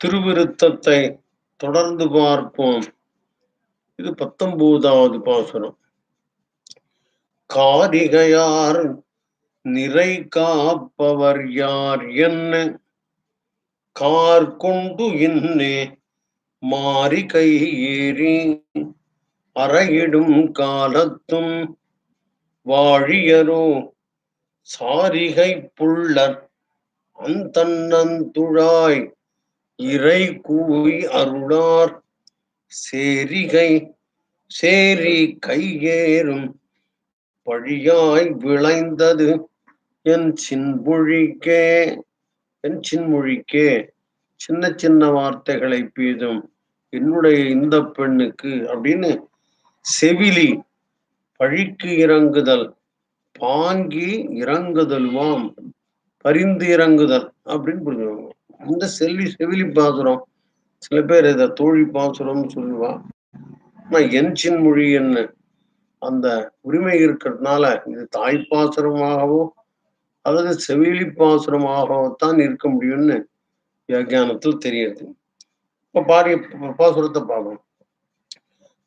திருவிருத்தத்தை தொடர்ந்து பார்ப்போம். இது பத்தொன்பதாவது பாசுரம். காரிகையார் நிறை காப்பவர் யார் என்ன? கார் கொண்டு இன்னே மாறி கை ஏறி அறையிடும் காலத்தும் வாழியரோ சாரிகை புள்ளர் அந்தன்னந்துழாய் இறை கூவி அருளார். சேரிகை சேரி கையேறும். பழியாய் விளைந்தது என் சின்மொழிக்கே என் சின்மொழிக்கே. சின்ன சின்ன வார்த்தைகளை பீதும். என்னுடைய இந்த பெண்ணுக்கு அப்படின்னு செவிலி பழிக்கு இறங்குதல் பாங்கி இறங்குதல்வாம் பரிந்து இறங்குதல் அப்படின்னு புரிஞ்சுக்கோங்க. இந்த செல்வி செவிலி பாசுரம். சில பேர் இதை தோழி பாசுரம்னு சொல்லுவா. ஆனா என் சின்மொழி என்ன? அந்த உரிமை இருக்கிறதுனால இது தாய் பாசுரமாகவோ அல்லது செவிலி பாசுரமாகவோ தான் இருக்க முடியும்னு வியாக்கியானத்தில் தெரியுது இப்ப பாரிய பாசுரத்தை பார்க்கணும்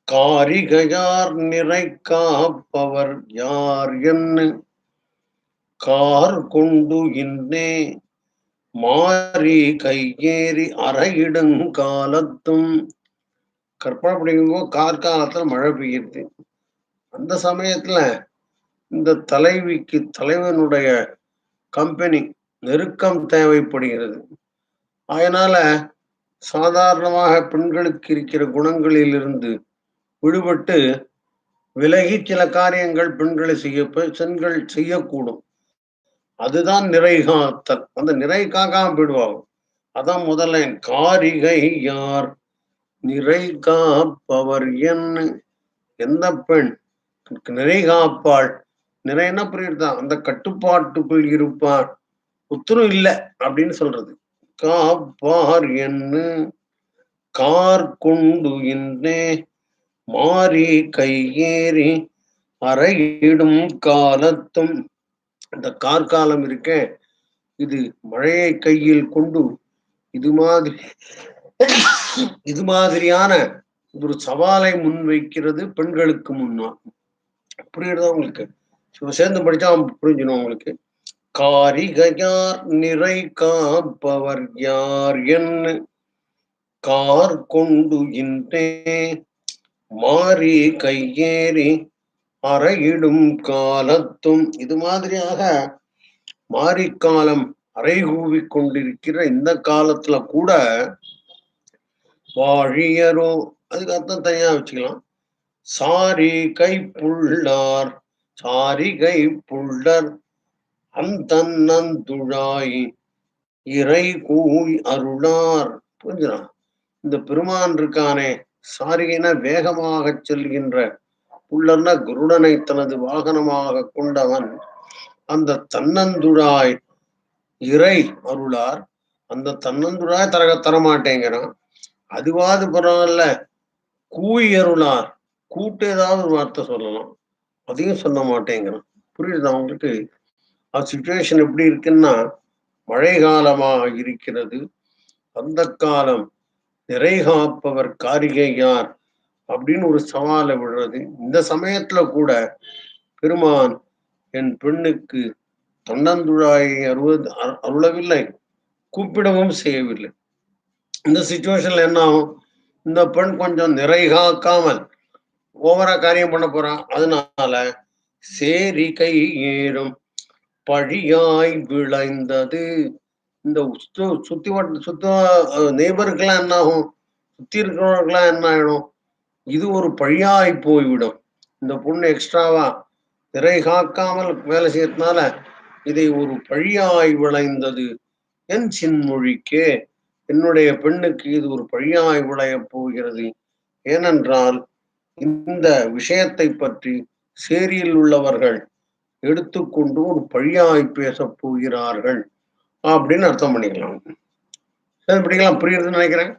காரிகையார் நிறை காப்பவர் யார் என்ன? கார் கொண்டு இன்னே மாறி கையேறி அறையிடும் காலத்தும். கற்பனை பண்ணிக்கும்போது கார்காலத்துல மழை பெய்யுது. அந்த சமயத்துல இந்த தலைவிக்கு தலைவனுடைய கம்பெனி நெருக்கம் தேவைப்படுகிறது. அதனால சாதாரணமாக பெண்களுக்கு இருக்கிற குணங்களிலிருந்து விடுபட்டு விலகி சில காரியங்கள் பெண்களை செய்ய பெண்கள் செய்யக்கூடும். அதுதான் நிறை காத்தல் அந்த நிறை காக்காம போயிடுவாங்க. அதான் முதல்ல காரிகை யார்? நிறை காப்பவர் என்ன எந்த பெண்? நிறை காப்பாள் நிறைனா புரியுதுதான் அந்த கட்டுப்பாட்டுக்குள் இருப்பார். உத்தரவு இல்லை அப்படின்னு சொல்றது. காப்பார் என்ன கார் கொண்டு இன்னே மாறி கையேறி அறையிடும் காலத்தும் இந்த கார்காலம் இருக்க இது மழையை கையில் கொண்டு இது மாதிரி இது மாதிரியான ஒரு சவாலை முன்வைக்கிறது பெண்களுக்கு முன்னா புரியுறதா உங்களுக்கு? சேர்ந்து படிச்சா புரிஞ்சிடும் உங்களுக்கு. காரிகையார் நிறை காப்பவர் யார் என்ன கார் கொண்டு இன்றே மாறி கையேறி அறையிடும் காலத்தும். இது மாதிரியாக மாரிக்காலம் அறைகூவி கொண்டிருக்கிற இந்த காலத்துல கூட வாழியரோ அதுக்கு அர்த்தம் தனியா வச்சுக்கலாம். சாரி கை புள்ளார் சாரி கை புள்ளர் அந்தன்னந்துழாய் இறை கூய் அருளார். புரிஞ்சுனா இந்த பெருமான் இருக்கானே சாரிகைனா வேகமாக செல்கின்ற புள்ளர்னா குருடனை தனது வாகனமாக கொண்டவன் அந்த தன்னந்துழாய் இறை அருளார். அந்த தன்னந்துழாய் தர தரமாட்டேங்கிறான். அதுவாது பரவாயில்ல கூய் அருளார். கூட்டு ஏதாவது ஒரு வார்த்தை சொல்லலாம். அதையும் சொல்ல மாட்டேங்கிறான். புரியுது அவங்களுக்கு அது சுச்சுவேஷன் எப்படி இருக்குன்னா மழை காலமாக இருக்கிறது. அந்த காலம் நிறை காப்பவர் காரிகை யார் அப்படின்னு ஒரு சவாலை விடுறது. இந்த சமயத்துல கூட பெருமான் என் பெண்ணுக்கு தொண்டந்துழாயை அருவது அருளவில்லை. கூப்பிடவும் செய்யவில்லை. இந்த சுச்சுவேஷன்ல என்ன ஆகும்? இந்த பெண் கொஞ்சம் நிறைகாக்காமல் ஓவரா காரியம் பண்ண போறான் அதனால சேரி கை ஏறும். பழியாய் விளைந்தது. இந்த சுத்தி வட்ட சுத்த நெய்பருக்கெல்லாம் என்ன ஆகும்? சுத்தி இருக்கிறவர்களுக்கெல்லாம் என்ன ஆயிடும்? இது ஒரு பழியாய் போய்விடும். இந்த பொண்ணு எக்ஸ்ட்ராவா திரை காக்காமல் வேலை செய்யறதுனால இதை ஒரு பழியாய் விளைந்தது. என் சின்மொழிக்கே என்னுடைய பெண்ணுக்கு இது ஒரு பழியாய் விளைய போகிறது. ஏனென்றால் இந்த விஷயத்தை பற்றி சேரியில் உள்ளவர்கள் எடுத்துக்கொண்டு ஒரு பழியாய் பேச போகிறார்கள். அப்படின்னு அர்த்தம் பண்ணிக்கலாம். சரி படிக்கலாம் புரியுதுன்னு நினைக்கிறேன்.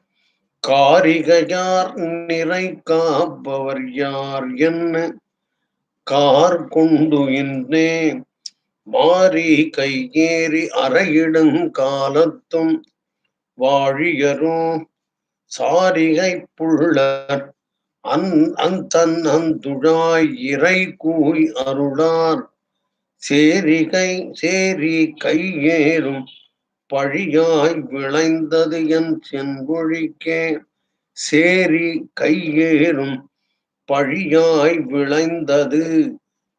காரிகையார் நிறை காப்பவர் யார் என்ன? கார் கொண்டு இன்னே மாறி கையேறி அறையிடும் காலத்தும் வாழியரும் சாரிகை புள்ளர் அந் அந்தன் அந்துழாய் இறை கூய் அருளார். சேரிகை சேரி கையேறும் பழியாய் விளைந்தது என் செம்பொழிக்கே சேரி கையேறும் பழியாய் விளைந்தது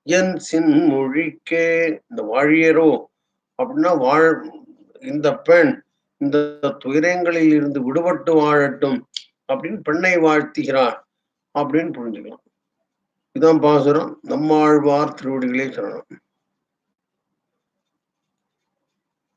என் சின்மொழிக்கே. இந்த வாழியரோ அப்படின்னா வாழ் இந்த பெண் இந்த துயரங்களில் இருந்து விடுபட்டு வாழட்டும் அப்படின்னு பெண்ணை வாழ்த்துகிறார் அப்படின்னு புரிஞ்சுக்கலாம். இதான் பாசுரம். நம்மாழ்வார் திருவடிகளே சொல்லணும்